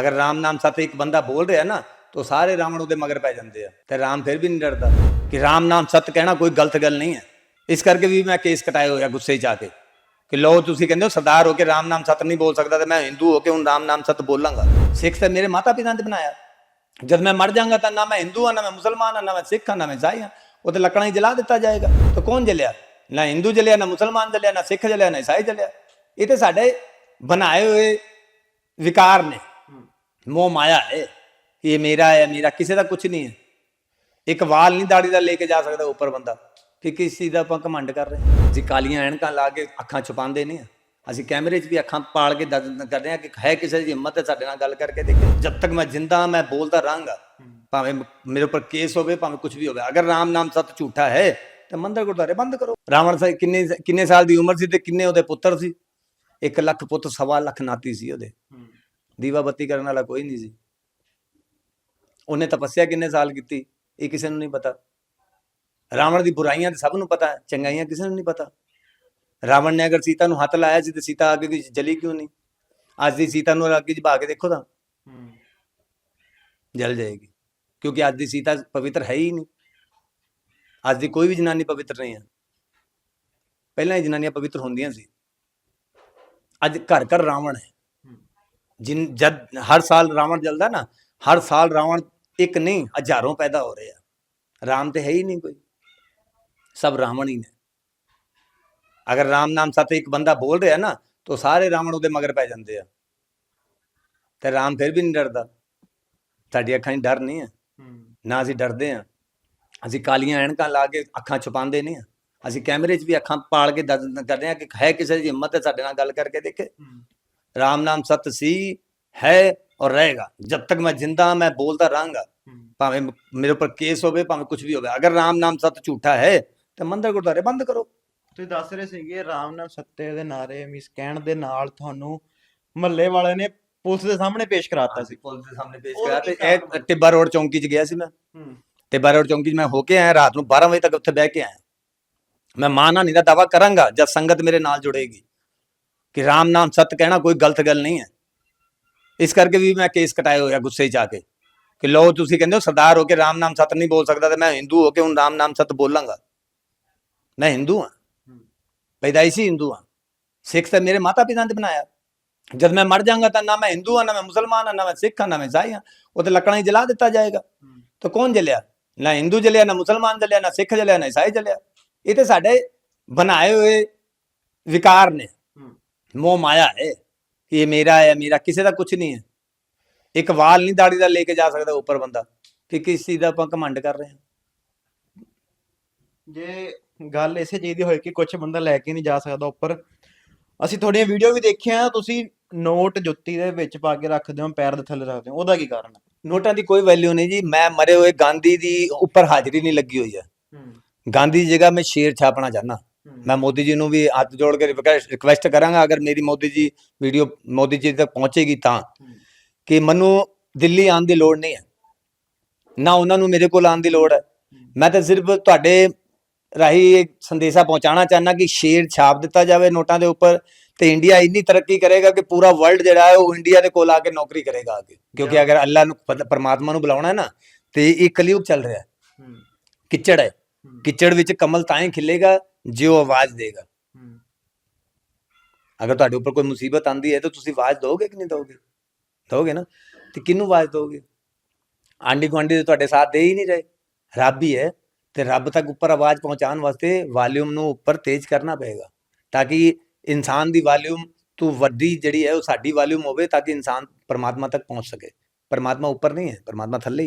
ਅਗਰ ਰਾਮ ਨਾਮ ਸਤ ਇੱਕ ਬੰਦਾ ਬੋਲ ਰਿਹਾ ਨਾ, ਤਾਂ ਸਾਰੇ ਰਾਵਣ ਉਹਦੇ ਮਗਰ ਪੈ ਜਾਂਦੇ ਆ। ਤੇ ਰਾਮ ਫਿਰ ਵੀ ਨਹੀਂ ਡਰਦਾ ਕਿ ਰਾਮ ਨਾਮ ਸਤ ਕਹਿਣਾ ਕੋਈ ਗਲਤ ਗੱਲ ਨਹੀਂ ਹੈ। ਇਸ ਕਰਕੇ ਵੀ ਮੈਂ ਕੇਸ ਕਟਾਏ ਹੋਇਆ ਗੁੱਸੇ 'ਚ ਆ ਕੇ। ਕਿ ਲੋ ਤੁਸੀਂ ਕਹਿੰਦੇ ਹੋ ਸਰਦਾਰ ਹੋ ਕੇ ਰਾਮ ਨਾਮ ਸਤ ਨਹੀਂ ਬੋਲ ਸਕਦਾ ਤੇ ਮੈਂ ਹਿੰਦੂ ਹੋ ਕੇ ਹੁਣ ਰਾਮ ਨਾਮ ਸਤ ਬੋਲਾਂਗਾ। ਸਿੱਖ ਤਾਂ ਮੇਰੇ ਮਾਤਾ ਪਿਤਾ ਨੇ ਬਣਾਇਆ। ਜਦ ਮੈਂ ਮਰ ਜਾਵਾਂਗਾ ਤਾਂ ਨਾ ਮੈਂ ਹਿੰਦੂ ਹਾਂ, ਨਾ ਮੈਂ ਮੁਸਲਮਾਨ ਹਾਂ, ਨਾ ਮੈਂ ਸਿੱਖ ਹਾਂ, ਨਾ ਮੈਂ ਈਸਾਈ ਹਾਂ। ਉਹ ਤੇ ਲੱਕੜਾਂ ਹੀ ਜਲਾ ਦਿੱਤਾ ਜਾਏਗਾ। ਤਾਂ ਕੌਣ ਜਲਿਆ? ਨਾ ਹਿੰਦੂ ਜਲਿਆ, ਨਾ ਮੁਸਲਮਾਨ ਜਲਿਆ, ਨਾ ਸਿੱਖ ਜਲਿਆ, ਨਾ ਈਸਾਈ ਜਲਿਆ। ਇਹ ਤੇ ਸਾਡੇ ਬਣਾਏ ਹੋਏ ਵਿਕਾਰ ਨੇ। ਮੋਹ ਮਾਇਆ ਹੈ ਇਹ ਮੇਰਾ ਹੈ, ਮੇਰਾ ਕਿਸੇ ਦਾ ਕੁਝ ਨਹੀਂ ਹੈ। ਇੱਕ ਵਾਲ ਨਹੀਂ ਦਾੜੀ ਦਾ ਲੈ ਕੇ ਜਾ ਸਕਦਾ ਉੱਪਰ ਬੰਦਾ। ਕਿ ਕਿਸ ਚੀਜ਼ ਦਾ ਆਪਾਂ ਕਮੰਡ ਕਰ ਰਹੇ ਜੀ ਕਾਲੀਆਂ ਐਨਕਾਂ ਲਾ ਕੇ ਅੱਖਾਂ ਛੁਪਾਉਂਦੇ ਨਹੀਂ ਅਸੀਂ ਕੈਮਰੇ 'ਚ ਵੀ ਅੱਖਾਂ ਪਾਲ ਕੇ ਕਰਦੇ ਹਾਂ ਕਿ ਹੈ ਕਿਸੇ ਦੀ ਹਿੰਮਤ ਹੈ ਸਾਡੇ ਨਾਲ ਗੱਲ ਕਰਕੇ ਦੇਖੇ। ਜਦ ਤੱਕ ਮੈਂ ਜਿੰਦਾ ਮੈਂ ਬੋਲਦਾ ਰਹਾਂਗਾ। ਭਾਵੇਂ ਮੇਰੇ ਉੱਪਰ ਕੇਸ ਹੋਵੇ, ਭਾਵੇਂ ਕੁਝ ਵੀ ਹੋਵੇ। ਅਗਰ ਰਾਮ ਨਾਮ ਸਤ ਝੂਠਾ ਹੈ, ਤਾਂ ਮੰਦਰ ਗੁਰਦੁਆਰੇ ਬੰਦ ਕਰੋ। ਰਾਵਣ ਸਾਹਿਬ ਕਿੰਨੇ ਕਿੰਨੇ ਸਾਲ ਦੀ ਉਮਰ ਸੀ ਤੇ ਕਿੰਨੇ ਉਹਦੇ ਪੁੱਤਰ ਸੀ? 1 ਲੱਖ ਪੁੱਤ, ਸਵਾ ਲੱਖ ਨਾਤੀ ਸੀ ਉਹਦੇ। ਦੀਵਾ ਬੱਤੀ ਕਰਨ ਵਾਲਾ ਕੋਈ ਨਹੀਂ ਸੀ। ਉਹਨੇ ਤਪੱਸਿਆ ਕਿੰਨੇ ਸਾਲ ਕੀਤੀ ਇਹ ਕਿਸੇ ਨੂੰ ਨਹੀਂ ਪਤਾ। ਰਾਵਣ ਦੀ ਬੁਰਾਈਆਂ ਤੇ ਸਭ ਨੂੰ ਪਤਾ ਚੰਗਾਈਆਂ ਕਿਸੇ ਨੂੰ ਨਹੀਂ ਪਤਾ। ਰਾਵਣ ਨੇ ਅਗਰ ਸੀਤਾ ਨੂੰ ਹੱਥ ਲਾਇਆ ਸੀ ਤੇ ਸੀਤਾ ਅੱਗੇ ਦੀ ਜਲੀ ਕਿਉਂ ਨਹੀਂ? ਅੱਜ ਦੀ ਸੀਤਾ ਨੂੰ ਅੱਗੇ ਜਭਾ ਕੇ ਦੇਖੋ ਤਾਂ। ਜਲ ਜਾਏਗੀ ਕਿਉਂਕਿ ਅੱਜ ਦੀ ਸੀਤਾ ਪਵਿੱਤਰ ਹੈ ਹੀ ਨਹੀਂ। ਅੱਜ ਦੀ ਕੋਈ ਵੀ ਜਨਾਨੀ ਪਵਿੱਤਰ ਨਹੀਂ ਹੈ। ਪਹਿਲਾਂ ਹੀ ਜਨਾਨੀਆਂ ਪਵਿੱਤਰ ਹੁੰਦੀਆਂ ਸੀ। ਅੱਜ ਘਰ ਘਰ ਰਾਵਣ ਹੈ। ਜਿਨ ਜਦ ਹਰ ਸਾਲ ਰਾਵਣ ਜਲਦਾ ਨਾ ਹਰ ਸਾਲ ਰਾਵਣ ਇੱਕ ਨਹੀਂ ਹਜ਼ਾਰਾਂ ਪੈਦਾ ਹੋ ਰਹੇ। ਆ ਰਾਮ ਤੇ ਹੈ ਹੀ ਨਹੀਂ ਕੋਈ। ਸਭ ਰਾਵਣ ਹੀ ਨੇ। ਅਗਰ ਰਾਮ ਨਾਮ ਸਤ ਇੱਕ ਬੰਦਾ ਬੋਲ ਰਿਹਾ ਨਾ ਤਾਂ ਸਾਰੇ ਰਾਵਣ ਉਹਦੇ ਮਗਰ ਪੈ ਜਾਂਦੇ ਆ। ਤੇ ਰਾਮ ਫਿਰ ਵੀ ਨਹੀਂ ਡਰਦਾ। ਸਾਡੀ ਅੱਖਾਂ 'ਚ ਡਰ ਨਹੀਂ ਹੈ? ਨਾ ਅਸੀਂ ਡਰਦੇ ਆ ਅਸੀਂ ਕਾਲੀਆਂ ਐਨਕਾਂ ਲਾ ਕੇ ਅੱਖਾਂ ਛੁਪਾਉਂਦੇ ਨਹੀਂ ਆ ਅਸੀਂ ਕੈਮਰੇ 'ਚ ਵੀ ਅੱਖਾਂ ਪਾਲ ਕੇ ਦੱਸ ਕਰਦੇ ਆ ਕਿ ਹੈ ਕਿਸੇ ਦੀ ਹਿੰਮਤ ਹੈ ਸਾਡੇ ਨਾਲ ਗੱਲ ਕਰਕੇ ਦੇਖੇ? ਰਾਮ ਨਾਮ ਸਤ ਸੀ ਹੈ ਔਰ ਰਹੇਗਾ। ਜਦ ਤੱਕ ਮੈਂ ਜਿੰਦਾ ਮੈਂ ਬੋਲਦਾ ਰਹਾਂਗਾ। ਭਾਵੇਂ ਮੇਰੇ ਉੱਪਰ ਕੇਸ ਹੋਵੇ ਭਾਵੇਂ ਕੁਝ ਵੀ ਹੋਵੇ। ਅਗਰ ਰਾਮ ਨਾਮ ਸਤ ਝੂਠਾ ਹੈ ਤਾਂ ਮੰਦਰ ਗੁਰਦੁਆਰੇ ਬੰਦ ਕਰੋ। ਤੁਸੀਂ ਦੱਸ ਰਹੇ ਸੀਗੇ ਰਾਮ ਨਾਮ ਸੱਤੇ ਦੇ ਨਾਰੇ ਮਿਸ ਕਹਿਣ ਦੇ ਨਾਲ ਤੁਹਾਨੂੰ ਮਹੱਲੇ ਵਾਲੇ ਨੇ ਪੁਲਿਸ ਦੇ ਸਾਹਮਣੇ ਪੇਸ਼ ਕਰਾਤਾ ਸੀ। ਪੁਲਿਸ ਦੇ ਸਾਹਮਣੇ ਪੇਸ਼ ਕਰਿਆ ਤੇ ਇਹ? ਟਿੱਬਾ ਰੋਡ ਚੌਂਕੀ 'ਚ ਗਿਆ ਸੀ ਮੈਂ। ਹੂੰ। ਟਿੱਬਾ ਰੋਡ ਚੌਂਕੀ 'ਚ ਮੈਂ ਹੋ ਕੇ ਆਇਆ ਰਾਤ ਨੂੰ 12 ਵਜੇ ਤੱਕ ਉੱਥੇ ਬਹਿ ਕੇ ਆਇਆ। ਮੈਂ ਮਾਨਾ ਨਹੀਂ ਦਾ ਦਾਵਾ ਕਰਾਂਗਾ ਜਦ ਸੰਗਤ ਮੇਰੇ ਨਾਲ ਜੁੜੇਗੀ। ਕਿ ਰਾਮ ਨਾਮ ਸਤ ਕਹਿਣਾ ਕੋਈ ਗਲਤ ਗੱਲ ਨਹੀਂ ਹੈ। ਇਸ ਕਰਕੇ ਵੀ ਮੈਂ ਕੇਸ ਕਟਾਏ ਹੋਇਆ ਗੁੱਸੇ 'ਚ ਆ ਕੇ। ਕਿ ਲੋ ਤੁਸੀਂ ਕਹਿੰਦੇ ਹੋ ਸਰਦਾਰ ਹੋ ਕੇ ਰਾਮ ਨਾਮ ਸਤ ਨਹੀਂ ਬੋਲ ਸਕਦਾ ਤੇ ਮੈਂ ਹਿੰਦੂ ਹੋ ਕੇ ਹੁਣ ਰਾਮ ਨਾਮ ਸਤ ਬੋਲਾਂਗਾ। ਮੈਂ ਹਿੰਦੂ ਹਾਂ। ਪੈਦਾਇਸ਼ੀ ਹਿੰਦੂ ਹਾਂ। ਸਿੱਖ ਤਾਂ ਮੇਰੇ ਮਾਤਾ ਪਿਤਾ ਨੇ ਬਣਾਇਆ। ਜਦ ਮੈਂ ਮਰ ਜਾਵਾਂਗਾ ਤਾਂ ਨਾ ਮੈਂ ਹਿੰਦੂ ਹਾਂ ਨਾ ਮੈਂ ਮੁਸਲਮਾਨ ਹਾਂ ਨਾ ਮੈਂ ਸਿੱਖ ਹਾਂ ਨਾ ਮੈਂ ਈਸਾਈ ਹਾਂ। ਉਹ ਤੇ ਲੱਕੜਾਂ ਹੀ ਜਲਾ ਦਿੱਤਾ ਜਾਏਗਾ। ਤਾਂ ਕੌਣ ਜਲਿਆ? ਨਾ ਹਿੰਦੂ ਜਲਿਆ ਨਾ ਮੁਸਲਮਾਨ ਜਲਿਆ ਨਾ ਸਿੱਖ ਜਲਿਆ ਨਾ ਈਸਾਈ ਜਲਿਆ। ਇਹ ਤੇ ਸਾਡੇ ਬਣਾਏ ਹੋਏ ਵਿਕਾਰ ਨੇ। ਮੋਹ ਮਾਇਆ ਹੈ ਇਹ ਮੇਰਾ ਹੈ ਮੇਰਾ ਕਿਸੇ ਦਾ ਕੁਝ ਨਹੀਂ ਹੈ। ਇੱਕ ਵਾਲ ਨਹੀਂ ਦਾੜੀ ਦਾ ਲੈ ਕੇ ਜਾ ਸਕਦਾ ਉੱਪਰ ਬੰਦਾ ਕਿ ਕਿਸ ਚੀਜ਼ ਦਾ ਆਪਾਂ ਕਮੰਡ ਕਰ ਰਹੇ ਹਾਂ। ਜੇ ਗੱਲ ਇਸੇ ਚੀਜ਼ ਦੀ ਹੋਏ ਕਿ ਕੁਝ ਬੰਦਾ ਲੈ ਕੇ ਨਹੀਂ ਜਾ ਸਕਦਾ ਉੱਪਰ ਅਸੀਂ ਤੁਹਾਡੀਆਂ ਵੀਡੀਓ ਵੀ ਦੇਖੀਆਂ ਤੁਸੀਂ ਨੋਟ ਜੁੱਤੀ ਦੇ ਵਿੱਚ ਪਾ ਕੇ ਰੱਖਦੇ ਹੋ ਪੈਰ ਦੇ ਥੱਲੇ ਰੱਖਦੇ ਹੋ ਉਹਦਾ ਕੀ ਕਾਰਨ ਹੈ? ਨੋਟਾਂ ਦੀ ਕੋਈ ਵੈਲਿਊ ਨਹੀਂ ਜੀ ਮੈਂ ਮਰੇ ਹੋਏ ਗਾਂਧੀ ਦੀ ਉੱਪਰ ਹਾਜ਼ਰੀ ਨਹੀਂ ਲੱਗੀ ਹੋਈ ਹੈ। ਗਾਂਧੀ ਦੀ ਜਗ੍ਹਾ ਮੈਂ ਸ਼ੇਰ ਛਾਪਣਾ ਚਾਹਨਾ ਮੈਂ ਮੋਦੀ ਜੀ ਨੂੰ ਵੀ ਹੱਥ ਜੋੜ ਕੇ ਰਿਕਵੈਸਟ ਕਰਾਂਗਾ ਅਗਰ ਮੇਰੀ ਮੋਦੀ ਜੀ ਵੀਡੀਓ ਮੋਦੀ ਜੀ ਤੱਕ ਪਹੁੰਚੇਗੀ ਤਾਂ। ਕਿ ਮੈਨੂੰ ਦਿੱਲੀ ਆਉਣ ਦੀ ਲੋੜ ਨਹੀਂ ਹੈ। ਨਾ ਉਹਨਾਂ ਨੂੰ ਮੇਰੇ ਕੋਲ ਆਉਣ ਦੀ ਲੋੜ ਹੈ। ਮੈਂ ਤਾਂ ਸਿਰਫ ਤੁਹਾਡੇ ਰਾਹੀਂ ਇੱਕ ਸੰਦੇਸ਼ਾ ਪਹੁੰਚਾਉਣਾ ਚਾਹਨਾ ਕਿ ਸ਼ੇਰ ਛਾਪ ਦਿੱਤਾ ਜਾਵੇ ਨੋਟਾਂ ਦੇ ਉੱਪਰ ਤੇ ਇੰਡੀਆ ਇੰਨੀ ਤਰੱਕੀ ਕਰੇਗਾ ਕਿ ਪੂਰਾ ਵਰਲਡ ਜਿਹੜਾ ਹੈ ਉਹ ਇੰਡੀਆ ਦੇ ਕੋਲ ਆ ਕੇ ਨੌਕਰੀ ਕਰੇਗਾ ਅੱਗੇ। ਕਿਉਂਕਿ ਅਗਰ ਅੱਲਾ ਨੂੰ ਪਰਮਾਤਮਾ ਨੂੰ ਬੁਲਾਉਣਾ ਹੈ ਨਾ ਤੇ ਇਹ ਕਲਯੁਗ ਚੱਲ ਰਿਹਾ ਹੈ। ਕਿਚੜ ਹੈ। ਕਿਚੜ ਵਿੱਚ ਕਮਲ ਤਾਂ ਹੀ ਖਿਲੇਗਾ ਜੇ ਉਹ ਆਵਾਜ਼ ਦੇਗਾ। ਅਗਰ ਤੁਹਾਡੇ ਉੱਪਰ ਕੋਈ ਮੁਸੀਬਤ ਆਂਦੀ ਹੈ ਤਾਂ ਤੁਸੀਂ ਆਵਾਜ਼ ਦੋਗੇ ਕਿ ਨਹੀਂ ਦੋਗੇ? ਦੋਗੇ ਨਾ? ਤੇ ਕਿਹਨੂੰ ਆਵਾਜ਼ ਦੋਗੇ? ਆਂਡੀ ਗੁਆਂਢੀ ਤੁਹਾਡੇ ਸਾਥ ਦੇ ਹੀ ਨਹੀਂ ਰਹੇ। ਰੱਬ ਹੀ ਹੈ ਤੇ ਰੱਬ ਤੱਕ ਉੱਪਰ ਆਵਾਜ਼ ਪਹੁੰਚਾਉਣ ਵਾਸਤੇ ਵਾਲੀਅਮ ਨੂੰ ਉੱਪਰ ਤੇਜ਼ ਕਰਨਾ ਪਏਗਾ। ਤਾਂ ਕਿ ਇਨਸਾਨ ਦੀ ਵਾਲੀਅਮ ਤੋਂ ਵੱਡੀ ਜਿਹੜੀ ਹੈ ਉਹ ਸਾਡੀ ਵਾਲੀਅਮ ਹੋਵੇ ਤਾਂ ਕਿ ਇਨਸਾਨ ਪਰਮਾਤਮਾ ਤੱਕ ਪਹੁੰਚ ਸਕੇ। ਪਰਮਾਤਮਾ ਉੱਪਰ ਨਹੀਂ ਹੈ ਪਰਮਾਤਮਾ ਥੱਲੇ ਹੀ ਹੈ।